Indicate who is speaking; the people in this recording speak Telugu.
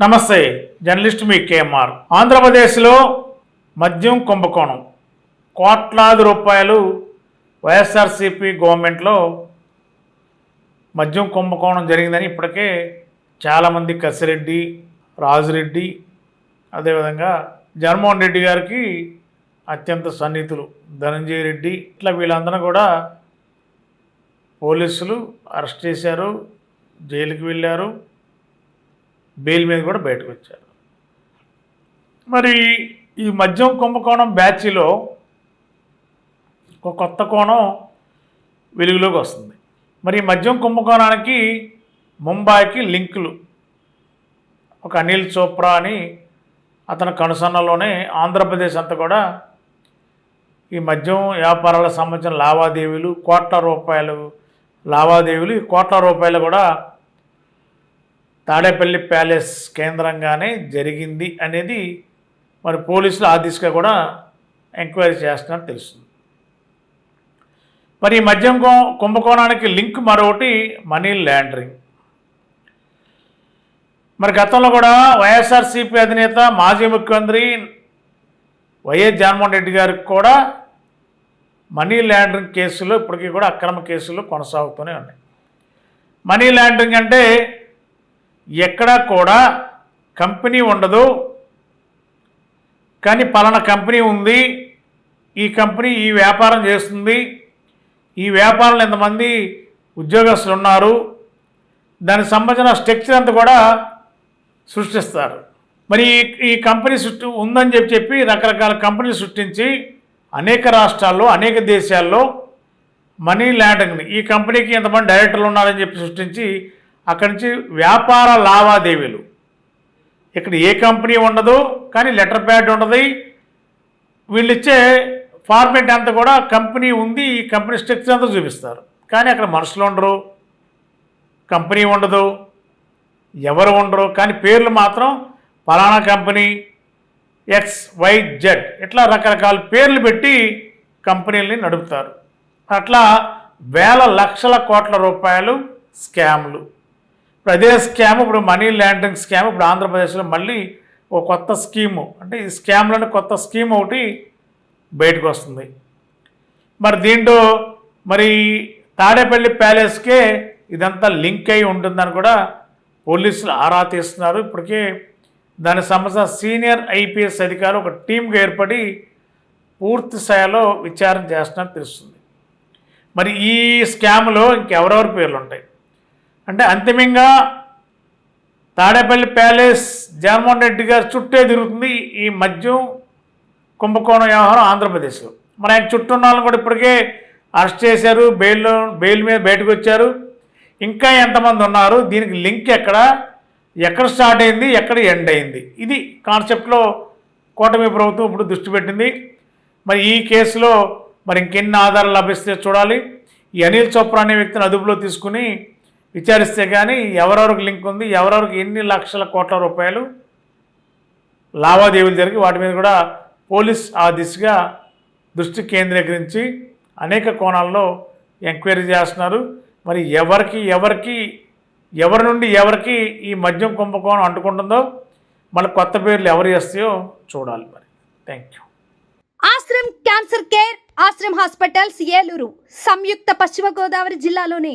Speaker 1: నమస్తే జర్నలిస్ట్ మీ కేఎంఆర్. ఆంధ్రప్రదేశ్లో మద్యం కుంభకోణం. కోట్లాది రూపాయలు వైఎస్ఆర్సీపీ గవర్నమెంట్లో మద్యం కుంభకోణం జరిగిందని ఇప్పటికే చాలామంది కసిరెడ్డి రాజురెడ్డి అదేవిధంగా జగన్మోహన్ రెడ్డి గారికి అత్యంత సన్నిహితులు ధనంజయ రెడ్డి ఇట్లా వీళ్ళందరూ కూడా పోలీసులు అరెస్ట్ చేశారు జైలుకి వెళ్ళారు. బెయిల్ మీద కూడా బయటకు వచ్చారు. మరి ఈ మద్యం కుంభకోణం బ్యాచ్లో ఒక కొత్త కోణం వెలుగులోకి వస్తుంది. మరి ఈ మద్యం కుంభకోణానికి ముంబాయికి లింకులు. ఒక అనిల్ చోప్రా అని అతని కనుసన్నలోనే ఆంధ్రప్రదేశ్ అంతా కూడా ఈ మద్యం వ్యాపారాలకు సంబంధించిన లావాదేవీలు కోట్ల రూపాయలు లావాదేవీలు ఈ కోట్ల రూపాయలు కూడా తాడేపల్లి ప్యాలెస్ కేంద్రంగానే జరిగింది అనేది మరి పోలీసులు ఆ దిశగా కూడా ఎంక్వైరీ చేస్తున్నట్టు తెలుస్తుంది. మరి ఈ మద్యం కుంభకోణానికి లింక్ మరొకటి మనీ ల్యాండరింగ్ మరి గతంలో కూడా వైఎస్ఆర్సీపీ అధినేత మాజీ ముఖ్యమంత్రి వైఎస్ జగన్మోహన్ రెడ్డి గారికి కూడా మనీ ల్యాండరింగ్ కేసులు ఇప్పటికీ కూడా అక్రమ కేసులు కొనసాగుతూనే ఉన్నాయి. మనీ ల్యాండరింగ్ అంటే ఎక్కడా కూడా కంపెనీ ఉండదు. కానీ పలానా కంపెనీ ఉంది. ఈ కంపెనీ ఈ వ్యాపారం చేస్తుంది. ఈ వ్యాపారంలో ఎంతమంది ఉద్యోగస్తులు ఉన్నారు. దానికి సంబంధించిన స్ట్రక్చర్ అంతా కూడా సృష్టిస్తారు. మరి ఈ- ఈ కంపెనీ సృష్టి ఉందని చెప్పి చెప్పి రకరకాల కంపెనీలు సృష్టించి అనేక రాష్ట్రాల్లో అనేక దేశాల్లో మనీ ల్యాండింగ్ని ఈ కంపెనీకి ఎంతమంది డైరెక్టర్లు ఉన్నారని చెప్పి సృష్టించి అక్కడి నుంచి వ్యాపార లావాదేవీలు. ఇక్కడ ఏ కంపెనీ ఉండదు కానీ లెటర్ ప్యాడ్ ఉండదు. వీళ్ళు ఇచ్చే ఫార్మేట్ అంతా కూడా కంపెనీ ఉంది ఈ కంపెనీ స్ట్రక్చర్ అంతా చూపిస్తారు. కానీ అక్కడ మనుషులు ఉండరు కంపెనీ ఉండదు ఎవరు ఉండరు. కానీ పేర్లు మాత్రం ఫలానా కంపెనీ ఎక్స్ వై జెడ్ ఇట్లా రకరకాల పేర్లు పెట్టి కంపెనీలని నడుపుతారు. అట్లా వేల లక్షల కోట్ల రూపాయలు స్కామ్లు. అదే స్కామ్ ఇప్పుడు మనీ ల్యాండరింగ్ స్కామ్ ఇప్పుడు ఆంధ్రప్రదేశ్లో మళ్ళీ ఒక కొత్త స్కీము. అంటే ఈ స్కామ్లోనే కొత్త స్కీమ్ ఒకటి బయటకు వస్తుంది మరి దీంట్లో మరి తాడేపల్లి ప్యాలెస్కే ఇదంతా లింక్ అయి ఉంటుందని కూడా పోలీసులు ఆరా తీస్తున్నారు. ఇప్పటికే దానికి సంబంధించిన సీనియర్ ఐపీఎస్ అధికారులు ఒక టీంగా ఏర్పడి పూర్తి స్థాయిలో విచారణ చేస్తున్నట్టు తెలుస్తుంది. మరి ఈ స్కామ్లో ఇంకెవరెవరి పేర్లు ఉంటాయి అంటే అంతిమంగా తాడేపల్లి ప్యాలెస్ జగన్మోహన్ రెడ్డి గారి చుట్టే తిరుగుతుంది ఈ మద్యం కుంభకోణం వ్యవహారం ఆంధ్రప్రదేశ్లో. మరి ఆయన చుట్టూ ఉన్న వాళ్ళని కూడా ఇప్పటికే అరెస్ట్ చేశారు బెయిల్లో బెయిల్ మీద బయటకు వచ్చారు. ఇంకా ఎంతమంది ఉన్నారు దీనికి లింక్ ఎక్కడ ఎక్కడ స్టార్ట్ అయింది ఎక్కడ ఎండ్ అయింది? ఇది కాన్సెప్ట్లో కూటమి ప్రభుత్వం ఇప్పుడు దృష్టి పెట్టింది. మరి ఈ కేసులో మరి ఇంకెన్ని ఆధారాలు లభిస్తే చూడాలి. ఈ అనిల్ చోప్రా అనే వ్యక్తిని అదుపులో తీసుకుని విచారిస్తే కానీ ఎవరెవరికి లింక్ ఉంది ఎవరెవరికి ఎన్ని లక్షల కోట్ల రూపాయలు లావాదేవీలు జరిగి వాటి మీద కూడా పోలీస్ ఆ దిశగా దృష్టి కేంద్రీకరించి అనేక కోణాల్లో ఎంక్వైరీ చేస్తున్నారు. మరి ఎవరికి ఎవరికి ఎవరి నుండి ఎవరికి ఈ మద్యం కుంభకోణం అంటుకుంటుందో మళ్ళీ కొత్త పేర్లు ఎవరు చేస్తాయో చూడాలి మరి. Thank you
Speaker 2: Ashram cancer care Ashram hospitals Eluru సంయుక్త పశ్చిమ గోదావరి జిల్లాలోని